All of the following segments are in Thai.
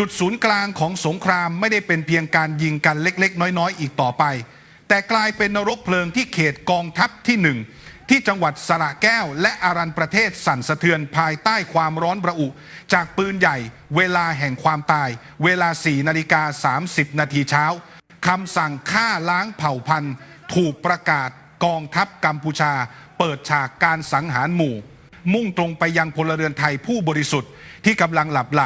จุดศูนย์กลางของสงครามไม่ได้เป็นเพียงการยิงกันเล็ก ๆ น้อย ๆ อีกต่อไป แต่กลายเป็นนรกเพลิงที่เขตกองทัพที่หนึ่งที่จังหวัดสระแก้วและอารันประเทศสั่นสะเทือนภายใต้ความร้อนระอุ จากปืนใหญ่ เวลาแห่งความตาย เวลา 4 นาฬิกา 30 นาทีเช้าคำสั่งฆ่าล้างเผ่าพันธุ์ ถูกประกาศกองทัพกัมพูชา เปิดฉากการสังหารหมู่ มุ่งตรงไปยังพลเรือนไทยผู้บริสุทธิ์ ที่กำลังหลับไหล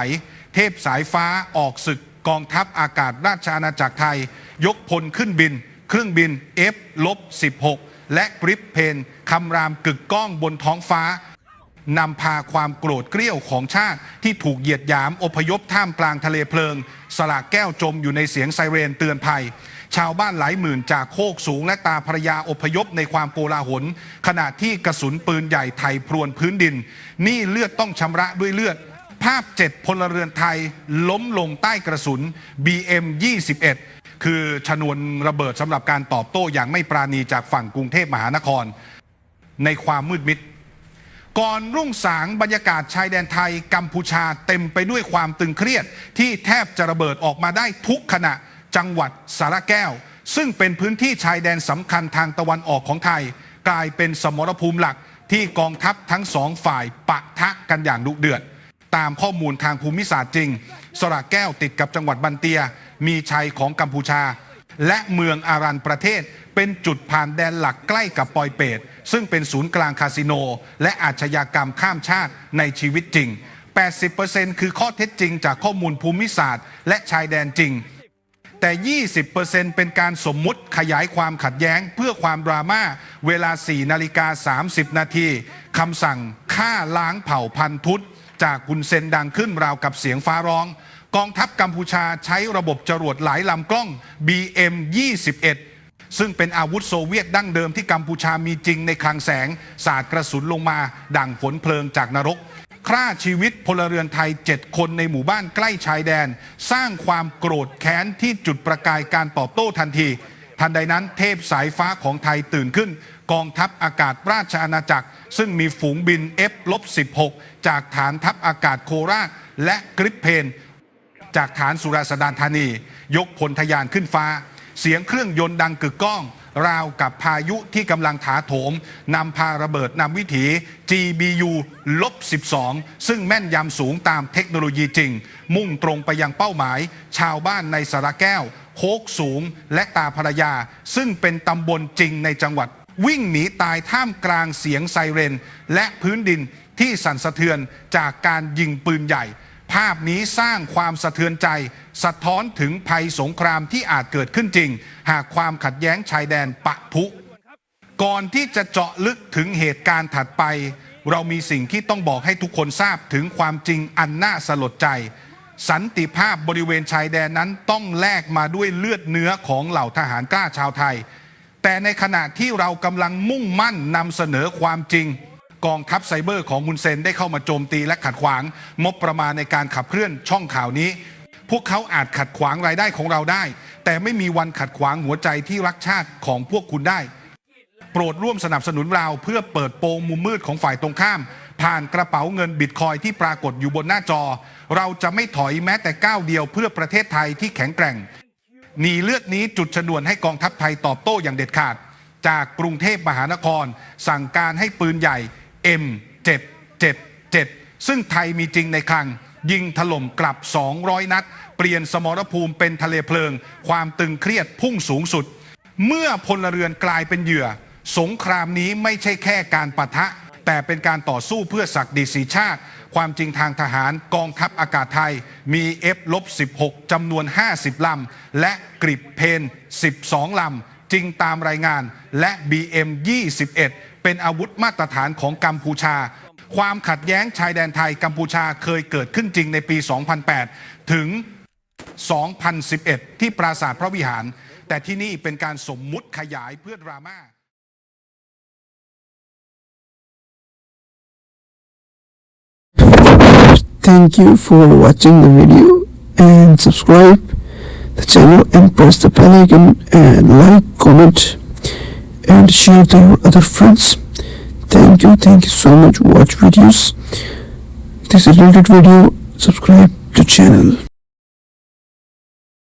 เทพสายฟ้าออกศึกกองทัพอากาศราชอาณาจักรไทย ยกพลขึ้นบิน เครื่องบิน F ลบ16 และกริปเพนคำรามกึกก้องบนท้องฟ้านำพาความโกรธเกรี้ยวของชาติที่ถูกเหยียดหยามอพยพท่ามกลางทะเลเพลิง สลากแก้วจมอยู่ในเสียงไซเรนเตือนภัย ชาวบ้านหลายหมื่นจากโคกสูงและตาภรยาอพยพในความโกลาหล ขณะที่กระสุนปืนใหญ่ไทยพรวนพื้นดิน นี่เลือดต้องชำระด้วยเลือด ภาพเจ็ดพลเรือนไทยล้มลงใต้กระสุน BM 21 คือชนวนระเบิดสำหรับการตอบโต้อย่างไม่ปราณีจากฝั่งกรุงเทพมหานคร ในความมืดมิด ก่อนรุ่งสางบรรยากาศชายแดนไทยกัมพูชาเต็มไปด้วยความตึงเครียด ที่แทบจะระเบิดออกมาได้ทุกขณะจังหวัดสาระแก้ว ซึ่งเป็นพื้นที่ชายแดนสำคัญทางตะวันออกของไทย กลายเป็นสมรภูมิหลักที่กองทัพทั้งสองฝ่ายปะทะกันอย่างดุเดือด ตามข้อมูลทางภูมิศาสตร์จริง สระแก้วติดกับจังหวัดบันเตีย มีชัยของกัมพูชา และเมืองอารันประเทศ เป็นจุดผ่านแดนหลักใกล้กับปอยเปตซึ่งเป็นศูนย์กลางคาสิโน และอาชญากรรมข้ามชาติในชีวิตจริง 80%คือข้อเท็จจริงจากข้อมูลภูมิศาสตร์ และชายแดนจริง แต่ 20%เป็นการสมมุติขยายความขัดแย้งเพื่อความดราม่า เวลา 4 นาฬิกา 30 นาทีคำสั่งฆ่าล้างเผ่าพันธุ์ทุต จากคุณเซนดังขึ้นราวกับเสียงฟ้าร้อง กองทัพกัมพูชาใช้ระบบจรวดหลายลำกล้อง BM 21ซึ่งเป็นอาวุธโซเวียตดั้งเดิมที่กัมพูชามีจริงในคลังแสง สาดกระสุนลงมา ดั่งฝนเพลิงจากนรกฆ่าชีวิตพลเรือนไทย 7 คนในหมู่บ้านใกล้ชายแดน สร้างความโกรธแค้นที่จุดประกายการตอบโต้ทันที ทันใดนั้นเทพสายฟ้าของไทยตื่นขึ้น กองทัพอากาศราชอาณาจักร ซึ่งมีฝูงบิน F-16 จากฐานทัพอากาศโคราชและกริปเพนจากฐานสุราษฎร์ธานี ยกพลทยานขึ้นฟ้า เสียงเครื่องยนต์ดังกึกก้อง ราวกับพายุที่กำลังถาโถมนำพาระเบิดนำวิถี GBU ลบ12 ซึ่งแม่นยำสูงตามเทคโนโลยีจริง มุ่งตรงไปยังเป้าหมาย ชาวบ้านในสระแก้ว โคกสูงและตาภรรยา ซึ่งเป็นตำบลจริงในจังหวัด วิ่งหนีตายท่ามกลางเสียงไซเรน และพื้นดินที่สั่นสะเทือนจากการยิงปืนใหญ่ ภาพนี้สร้างความสะเทือนใจ สะท้อนถึงภัยสงครามที่อาจเกิดขึ้นจริง หากความขัดแย้งชายแดนปะทุก่อนที่จะเจาะลึกถึงเหตุการณ์ถัดไป เรามีสิ่งที่ต้องบอกให้ทุกคนทราบถึงความจริงอันน่าสลดใจ สันติภาพบริเวณชายแดนนั้นต้องแลกมาด้วยเลือดเนื้อของเหล่าทหารกล้าชาวไทย แต่ในขณะที่เรากำลังมุ่งมั่นนำเสนอความจริง กองทัพไซเบอร์ของมุนเซนได้เข้ามาโจมตีและขัดขวางงบประมาณในการขับเคลื่อนช่องข่าวนี้ พวกเขาอาจขัดขวางรายได้ของเราได้ แต่ไม่มีวันขัดขวางหัวใจที่รักชาติของพวกคุณได้ โปรดร่วมสนับสนุนเราเพื่อเปิดโปงมุมมืดของฝ่ายตรงข้าม ผ่านกระเป๋าเงินบิตคอยที่ปรากฏอยู่บนหน้าจอ เราจะไม่ถอยแม้แต่ก้าวเดียวเพื่อประเทศไทยที่แข็งแกร่งหนีเลือดนี้จุดชนวนให้กองทัพไทยตอบโต้อย่างเด็ดขาด จากกรุงเทพมหานคร สั่งการให้ปืนใหญ่ M777 ซึ่งไทยมีจริงในคลัง ยิงถล่มกลับ 200 นัด เปลี่ยนสมรภูมิเป็นทะเลเพลิง ความตึงเครียดพุ่งสูงสุด เมื่อพลเรือนกลายเป็นเหยื่อ สงครามนี้ไม่ใช่แค่การปะทะ แต่เป็นการต่อสู้เพื่อศักดิศรีชาติ ความจริงทางทหารกองทัพอากาศไทยมี F-16 จำนวน 50 ลำ และกริบเพน 12 ลำ จริงตามรายงานและ BM 21 เป็นอาวุธมาตรฐานของกัมพูชา ความขัดแย้งชายแดนไทยกัมพูชาเคยเกิดขึ้นจริงในปี 2008 ถึง 2011 ที่ปราสาทพระวิหาร แต่ที่นี่เป็นการสมมุติขยายเพื่อดราม่า Thank you for watching the video and subscribe the channel and press the bell icon and like, comment and share to your other friends. Thank you, thank you so much. Watch videos. This is related video, subscribe to channel.